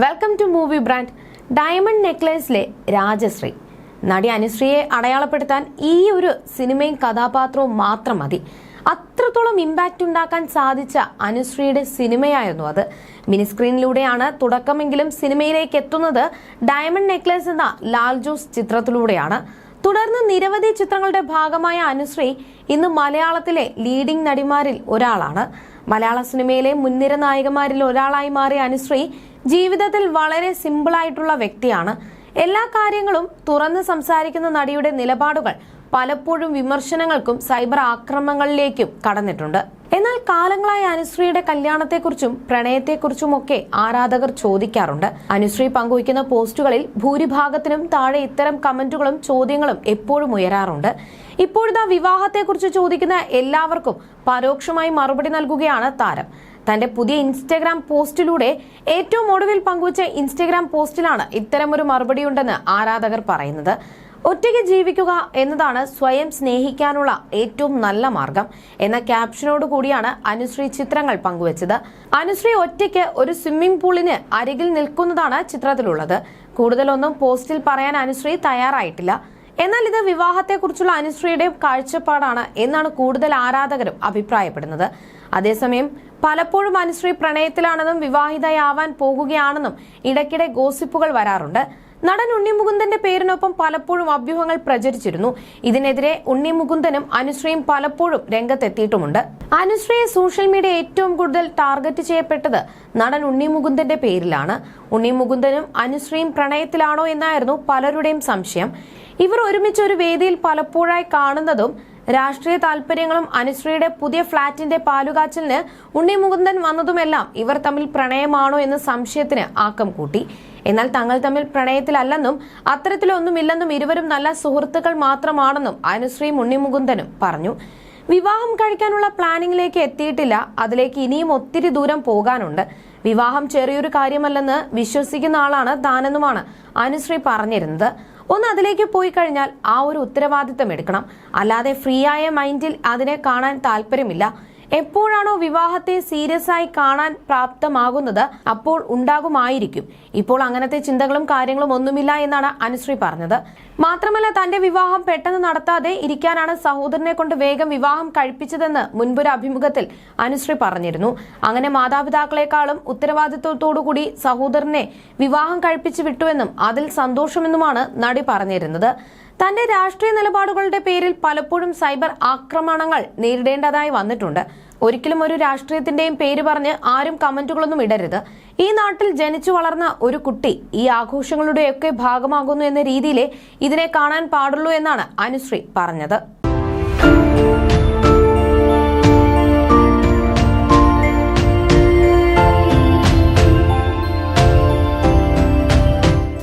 Welcome to movie brand diamond നെക്ലേസിലെ Rajashree. നടി അനുശ്രീയെ അടയാളപ്പെടുത്താൻ ഈ ഒരു സിനിമയും കഥാപാത്രവും മാത്രം മതി. അത്രത്തോളം ഇമ്പാക്റ്റ് ഉണ്ടാക്കാൻ സാധിച്ച അനുശ്രീയുടെ സിനിമയായിരുന്നു അത്. മിനി സ്ക്രീനിലൂടെയാണ് തുടക്കമെങ്കിലും സിനിമയിലേക്ക് എത്തുന്നത് ഡയമണ്ട് നെക്ലേസ് എന്ന ലാൽ ജോസ് ചിത്രത്തിലൂടെയാണ്. തുടർന്ന് നിരവധി ചിത്രങ്ങളുടെ ഭാഗമായ അനുശ്രീ ഇന്ന് മലയാളത്തിലെ ലീഡിംഗ് നടിമാരിൽ ഒരാളാണ്. മലയാള സിനിമയിലെ മുൻനിര നായികമാരിൽ ഒരാളായി മാറിയ അനുശ്രീ ജീവിതത്തിൽ വളരെ സിമ്പിളായിട്ടുള്ള വ്യക്തിയാണ്. എല്ലാ കാര്യങ്ങളും തുറന്ന് സംസാരിക്കുന്ന നടിയുടെ നിലപാടുകൾ പലപ്പോഴും വിമർശനങ്ങൾക്കും സൈബർ ആക്രമണങ്ങളിലേക്കും കടന്നിട്ടുണ്ട്. എന്നാൽ കാലങ്ങളായി അനുശ്രീയുടെ കല്യാണത്തെക്കുറിച്ചും പ്രണയത്തെക്കുറിച്ചുമൊക്കെ ആരാധകർ ചോദിക്കാറുണ്ട്. അനുശ്രീ പങ്കുവയ്ക്കുന്ന പോസ്റ്റുകളിൽ ഭൂരിഭാഗത്തിനും താഴെ ഇത്തരം കമന്റുകളും ചോദ്യങ്ങളും എപ്പോഴും ഉയരാറുണ്ട്. ഇപ്പോഴത്തെ വിവാഹത്തെക്കുറിച്ച് ചോദിക്കുന്ന എല്ലാവർക്കും പരോക്ഷമായി മറുപടി നൽകുകയാണ് താരം. തന്റെ പുതിയ ഇൻസ്റ്റഗ്രാം പോസ്റ്റിലൂടെ ഏറ്റവും ഒടുവിൽ പങ്കുവച്ച ഇൻസ്റ്റഗ്രാം പോസ്റ്റിലാണ് ഇത്തരം ഇത്തരമൊരു മറുപടിയുണ്ടെന്ന് ആരാധകർ പറയുന്നത്. ഒറ്റയ്ക്ക് ജീവിക്കുക എന്നതാണ് സ്വയം സ്നേഹിക്കാനുള്ള ഏറ്റവും നല്ല മാർഗം എന്ന ക്യാപ്ഷനോട് കൂടിയാണ് അനുശ്രീ ചിത്രങ്ങൾ പങ്കുവച്ചത്. അനുശ്രീ ഒറ്റയ്ക്ക് ഒരു സ്വിമ്മിംഗ് പൂളിന് അരികിൽ നിൽക്കുന്നതാണ് ചിത്രത്തിലുള്ളത്. കൂടുതലൊന്നും പോസ്റ്റിൽ പറയാൻ അനുശ്രീ തയ്യാറായിട്ടില്ല. എന്നാൽ ഇത് വിവാഹത്തെക്കുറിച്ചുള്ള അനുശ്രീയുടെ കാഴ്ചപ്പാടാണ് എന്നാണ് കൂടുതൽ ആരാധകരും അഭിപ്രായപ്പെടുന്നത്. അതേസമയം പലപ്പോഴും അനുശ്രീ പ്രണയത്തിലാണെന്നും വിവാഹിതയാവാൻ പോകുകയാണെന്നും ഇടയ്ക്കിടെ ഗോസിപ്പുകൾ വരാറുണ്ട്. നടൻ ഉണ്ണി മുകുന്ദന്റെ പേരിനൊപ്പം പലപ്പോഴും അഭ്യൂഹങ്ങൾ പ്രചരിച്ചിരുന്നു. ഇതിനെതിരെ ഉണ്ണി മുകുന്ദനും അനുശ്രീയും പലപ്പോഴും രംഗത്തെത്തിയിട്ടുമുണ്ട്. അനുശ്രീയെ സോഷ്യൽ മീഡിയ ഏറ്റവും കൂടുതൽ ടാർഗറ്റ് ചെയ്യപ്പെട്ടത് നടൻ ഉണ്ണി മുകുന്ദന്റെ പേരിലാണ്. ഉണ്ണി മുകുന്ദനും അനുശ്രീയും പ്രണയത്തിലാണോ എന്നായിരുന്നു പലരുടെയും സംശയം. ഇവർ ഒരുമിച്ച് ഒരു വേദിയിൽ പലപ്പോഴായി കാണുന്നതും രാഷ്ട്രീയ താല്പര്യങ്ങളും അനുശ്രീയുടെ പുതിയ ഫ്ളാറ്റിന്റെ പാലുകാച്ചലിന് ഉണ്ണി മുകുന്ദൻ വന്നതുമെല്ലാം ഇവർ തമ്മിൽ പ്രണയമാണോ എന്ന സംശയത്തിന് ആക്കം കൂട്ടി. എന്നാൽ തങ്ങൾ തമ്മിൽ പ്രണയത്തിലല്ലെന്നും അത്തരത്തിലൊന്നുമില്ലെന്നും ഇരുവരും നല്ല സുഹൃത്തുക്കൾ മാത്രമാണെന്നും അനുശ്രീയും ഉണ്ണി മുകുന്ദനും പറഞ്ഞു. വിവാഹം കഴിക്കാനുള്ള പ്ലാനിങ്ങിലേക്ക് എത്തിയിട്ടില്ല. അതിലേക്ക് ഇനിയും ഒത്തിരി ദൂരം പോകാനുണ്ട്. വിവാഹം ചെറിയൊരു കാര്യമല്ലെന്ന് വിശ്വസിക്കുന്ന ആളാണ് താനെന്നുമാണ് അനുശ്രീ പറഞ്ഞിരുന്നത്. ഒന്ന് അതിലേക്ക് പോയി കഴിഞ്ഞാൽ ആ ഒരു ഉത്തരവാദിത്തം എടുക്കണം. അല്ലാതെ ഫ്രീ ആയ മൈൻഡിൽ അതിനെ കാണാൻ താല്പര്യമില്ല. എപ്പോഴാണോ വിവാഹത്തെ സീരിയസ് ആയി കാണാൻ പ്രാപ്തമാകുന്നത് അപ്പോൾ ഉണ്ടാകുമായിരിക്കും. ഇപ്പോൾ അങ്ങനത്തെ ചിന്തകളും കാര്യങ്ങളും ഒന്നുമില്ല എന്നാണ് അനുശ്രീ പറഞ്ഞത്. മാത്രമല്ല തന്റെ വിവാഹം പെട്ടെന്ന് നടത്താതെ ഇരിക്കാനാണ് സഹോദരനെ കൊണ്ട് വേഗം വിവാഹം കഴിപ്പിച്ചതെന്ന് മുൻപൊരു അഭിമുഖത്തിൽ അനുശ്രീ പറഞ്ഞിരുന്നു. അങ്ങനെ മാതാപിതാക്കളെക്കാളും ഉത്തരവാദിത്വത്തോടുകൂടി സഹോദരനെ വിവാഹം കഴിപ്പിച്ചു വിട്ടുവെന്നും അതിൽ സന്തോഷമെന്നുമാണ് നടി പറഞ്ഞിരുന്നത്. തന്റെ രാഷ്ട്രീയ നിലപാടുകളുടെ പേരിൽ പലപ്പോഴും സൈബർ ആക്രമണങ്ങൾ നേരിടേണ്ടതായി വന്നിട്ടുണ്ട്. ഒരിക്കലും ഒരു രാഷ്ട്രീയത്തിന്റെയും പേര് പറഞ്ഞ് ആരും കമന്റുകളൊന്നും ഇടരുത്. ഈ നാട്ടിൽ ജനിച്ചു വളർന്ന ഒരു കുട്ടി ഈ ആഘോഷങ്ങളുടെയൊക്കെ ഭാഗമാകുന്നു എന്ന രീതിയിലേ ഇതിനെ കാണാൻ പാടുള്ളൂ എന്നാണ് അനുശ്രീ പറഞ്ഞത്.